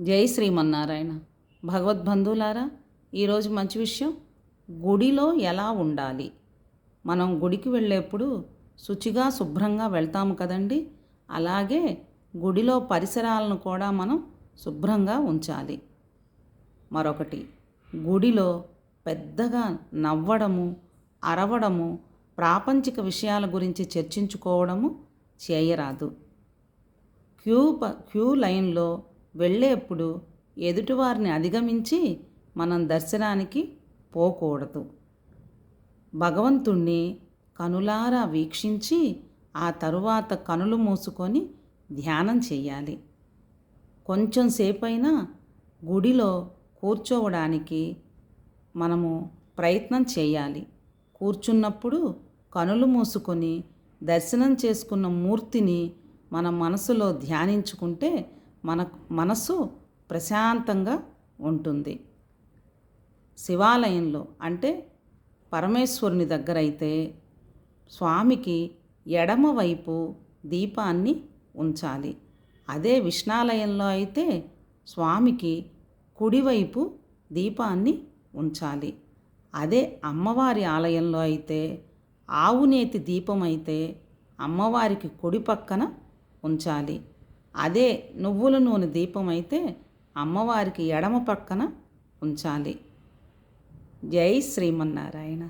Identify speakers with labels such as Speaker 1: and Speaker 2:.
Speaker 1: జై శ్రీమన్నారాయణ. భగవద్బంధువులారా ఈరోజు మంచి విషయం గుడిలో ఎలా ఉండాలి? మనం గుడికి వెళ్ళేప్పుడు శుచిగా శుభ్రంగా వెళ్తాము కదండి. అలాగే గుడిలో పరిసరాలను కూడా మనం శుభ్రంగా ఉంచాలి. మరొకటి గుడిలో పెద్దగా నవ్వడము అరవడము ప్రాపంచిక విషయాల గురించి చర్చించుకోవడము చేయరాదు. క్యూ ప క్యూ లైన్లో వెళ్ళేప్పుడు ఎదుటివారిని అధిగమించి మనం దర్శనానికి పోకూడదు. భగవంతుణ్ణి కనులారా వీక్షించి ఆ తరువాత కనులు మూసుకొని ధ్యానం చేయాలి. కొంచెం సేపైనా గుడిలో కూర్చోవడానికి మనము ప్రయత్నం చేయాలి. కూర్చున్నప్పుడు కనులు మూసుకొని దర్శనం చేసుకున్న మూర్తిని మన మనసులో ధ్యానించుకుంటే మన మనసు ప్రశాంతంగా ఉంటుంది. శివాలయంలో అంటే పరమేశ్వరుని దగ్గర అయితే స్వామికి ఎడమవైపు దీపాన్ని ఉంచాలి. అదే విష్ణాలయంలో అయితే స్వామికి కుడివైపు దీపాన్ని ఉంచాలి. అదే అమ్మవారి ఆలయంలో అయితే ఆవునేతి దీపం అయితే అమ్మవారికి కుడి పక్కన ఉంచాలి. అదే నువ్వుల నూనె దీపం అయితే అమ్మవారికి ఎడమ పక్కన ఉంచాలి. జై శ్రీమన్నారాయణ.